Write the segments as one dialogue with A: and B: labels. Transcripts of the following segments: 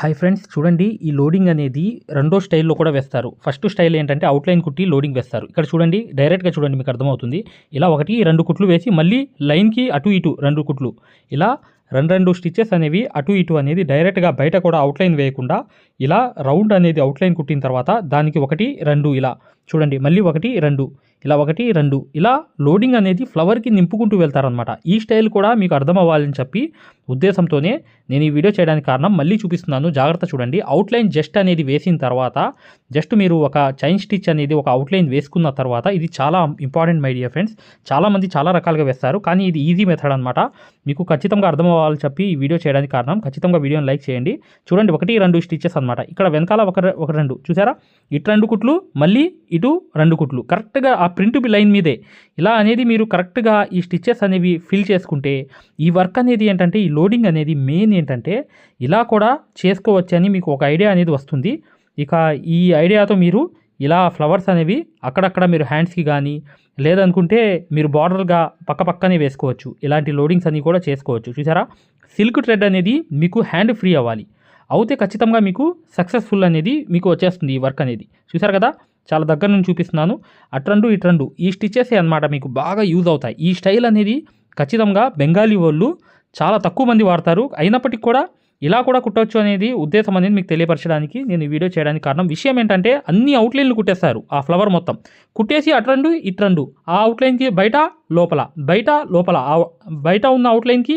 A: Hi friends చూడండి ఈ loading అనేది రెండో స్టైల్లో కూడా వేస్తారు. ఫస్ట్ స్టైల్ ఏంటంటే అవుట్లైన్ కుట్టి లోడింగ్ వేస్తారు. ఇక్కడ చూడండి డైరెక్ట్గా చూడండి మీకు అర్థమవుతుంది. ఇలా ఒకటి రెండు కుట్లు వేసి మళ్ళీ లైన్కి అటు ఇటు రెండు కుట్లు. ఇలా రెండు రెండు స్టిచెస్ అనేవి అటు ఇటు అనేది డైరెక్ట్గా బయట కూడా అవుట్లైన్ వేయకుండా ఇలా రౌండ్ అనేది అవుట్లైన్ కుట్టిన తర్వాత దానికి ఒకటి రెండు ఇలా చూడండి మళ్ళీ ఒకటి రెండు. ఇలా ఒకటి రెండు. ఇలా లోడింగ్ అనేది ఫ్లవర్కి నింపుకుంటూ వెళ్తారనమాట ఈ స్టైల్ కూడా మీకు అర్థం అవ్వాలని చెప్పి ఉద్దేశంతోనే నేను ఈ వీడియో చేయడానికి కారణం మళ్ళీ చూపిస్తున్నాను. జాగ్రత్త చూడండి. అవుట్లైన్ జస్ట్ అనేది వేసిన తర్వాత జస్ట్ మీరు ఒక చైన్ స్టిచ్ అనేది ఒక అవుట్లైన్ వేసుకున్న తర్వాత ఇది చాలా ఇంపార్టెంట్ మై డియర్ ఫ్రెండ్స్ చాలామంది చాలా రకాలుగా వేస్తారు కానీ ఇది ఈజీ మెథడ్ అనమాట మీకు ఖచ్చితంగా అర్థం అవ్వాలని చెప్పి ఈ వీడియో చేయడానికి కారణం ఖచ్చితంగా వీడియోని లైక్ చేయండి. చూడండి ఒకటి రెండు స్టిచెస్ అనమాట ఇక్కడ వెనకాల ఒక ఒక రెండు. చూసారా? ఇటు రెండు కుట్లు మళ్ళీ ఇటు రెండు కుట్లు. కరెక్ట్గా ఆ ప్రింట్ లైన్ మీదే. ఇలా అనేది మీరు కరెక్ట్గా ఈ స్టిచెస్ అనేవి ఫిల్ చేసుకుంటే ఈ వర్క్ అనేది ఏంటంటే ఈ లోడింగ్ అనేది మెయిన్ ఏంటంటే ఇలా కూడా చేసుకోవచ్చని మీకు ఒక ఐడియా అనేది వస్తుంది. ఇక ఈ ఐడియాతో మీరు ఇలా ఫ్లవర్స్ అనేవి అక్కడక్కడ మీరు హ్యాండ్స్కి కానీ లేదనుకుంటే మీరు బార్డర్గా పక్క పక్కనే వేసుకోవచ్చు. ఇలాంటి లోడింగ్స్ అన్నీ కూడా చేసుకోవచ్చు. చూసారా? సిల్క్ థ్రెడ్ అనేది మీకు హ్యాండ్ ఫ్రీ అవ్వాలి. అయితే ఖచ్చితంగా మీకు సక్సెస్ఫుల్ అనేది మీకు వచ్చేస్తుంది ఈ వర్క్ అనేది. చూసారు కదా? చాలా దగ్గర నుంచి చూపిస్తున్నాను. అట్రండు ఇట్రండు ఈ స్టిచెస్ అనమాట మీకు బాగా యూజ్ అవుతాయి. ఈ స్టైల్ అనేది ఖచ్చితంగా బెంగాలీ వాళ్ళు చాలా తక్కువ మంది వాడతారు. అయినప్పటికీ కూడా ఇలా కూడా కుట్టవచ్చు అనేది ఉద్దేశం అనేది మీకు తెలియపరచడానికి నేను ఈ వీడియో చేయడానికి కారణం. విషయం ఏంటంటే అన్ని అవుట్లైన్లు కుట్టేస్తారు ఆ ఫ్లవర్ మొత్తం. కుట్టేసి అట్రండు ఇట్రండు ఆ అవుట్లైన్కి బయట లోపల బయట లోపల బయట ఉన్న అవుట్లైన్కి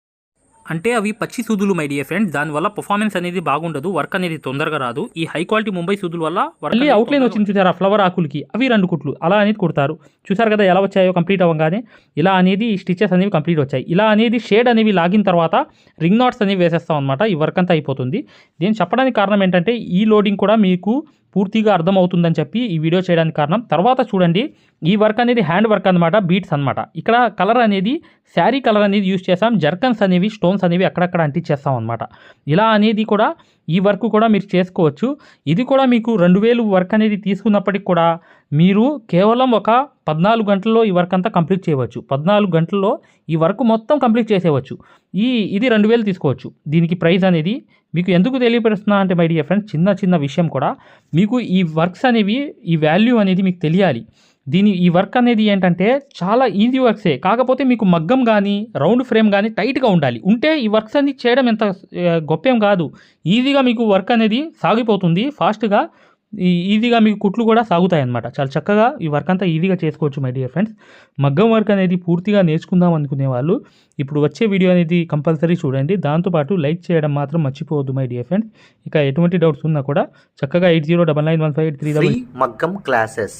A: అంటే అవి పచ్చి సూదులు మై డియర్ ఫ్రెండ్స్ దానివల్ల పర్ఫార్మెన్స్ అనేది బాగుండదు వర్క్ అనేది తొందరగా రాదు. ఈ హై క్వాలిటీ ముంబై సూదుల వల్ల మళ్ళీ అవుట్లైన్ వచ్చింది చూసారా? ఫ్లవర్ ఆకులకి. అవి రెండు కుట్లు. అలా అనేది కుడతారు. చూసారు కదా ఎలా వచ్చాయో కంప్లీట్ అవ్వగానే ఇలా అనేది స్టిచెస్ అనేవి కంప్లీట్ వచ్చాయి. ఇలా అనేది షేడ్ అనేవి లాగిన తర్వాత రింగ్ నాట్స్ అనేవి వేసేస్తాం అనమాట ఈ వర్క్ అంతా అయిపోతుంది. దీన్ని చెప్పడానికి కారణం ఏంటంటే ఈ లోడింగ్ కూడా మీకు పూర్తిగా అర్థమవుతుందని చెప్పి ఈ వీడియో చేయడానికి కారణం. తర్వాత చూడండి ఈ వర్క్ అనేది హ్యాండ్ వర్క్ అనమాట బీట్స్ అనమాట ఇక్కడ కలర్ అనేది శారీ కలర్ అనేది యూస్ చేసాం జర్కన్స్ అనేవి స్టోన్స్ అనేవి అక్కడక్కడ అంటించేస్తాం అనమాట ఇలా అనేది కూడా ఈ వర్క్ కూడా మీరు చేసుకోవచ్చు. ఇది కూడా మీకు రెండు వేలు వర్క్ అనేది తీసుకున్నప్పటికి కూడా మీరు కేవలం ఒక పద్నాలుగు గంటల్లో ఈ వర్క్ అంతా కంప్లీట్ చేయవచ్చు. పద్నాలుగు గంటల్లో ఈ వర్క్ మొత్తం కంప్లీట్ చేసేవచ్చు ఈ ఇది రెండు వేలు తీసుకోవచ్చు. దీనికి ప్రైస్ అనేది మీకు ఎందుకు తెలియపరుస్తున్నా అంటే మై డియర్ ఫ్రెండ్స్ చిన్న చిన్న విషయం కూడా. మీకు ఈ వర్క్స్ అనేవి ఈ వాల్యూ అనేది మీకు తెలియాలి. దీని ఈ వర్క్ అనేది ఏంటంటే చాలా ఈజీ వర్క్సే కాకపోతే మీకు మగ్గం కానీ రౌండ్ ఫ్రేమ్ కానీ టైట్గా ఉండాలి. ఉంటే ఈ వర్క్స్ అన్ని చేయడం ఎంత గొప్పేం కాదు. ఈజీగా మీకు వర్క్ అనేది సాగిపోతుంది. ఫాస్ట్గా ఈ ఈజీగా మీకు కుట్లు కూడా సాగుతాయి అన్నమాట. చాలా చక్కగా ఈ వర్క్ అంతా ఈజీగా చేసుకోవచ్చు మై డియర్ ఫ్రెండ్స్. మగ్గం వర్క్ అనేది పూర్తిగా నేర్చుకుందాం అనుకునే వాళ్ళు ఇప్పుడు వచ్చే వీడియో అనేది కంపల్సరీ చూడండి. దాంతోపాటు లైక్ చేయడం మాత్రం మర్చిపోవద్దు మై డియర్ ఫ్రెండ్స్. ఇక ఎటువంటి డౌట్స్ ఉన్నా కూడా చక్కగా eight zero double nine one five eight three
B: మగ్గం క్లాసెస్.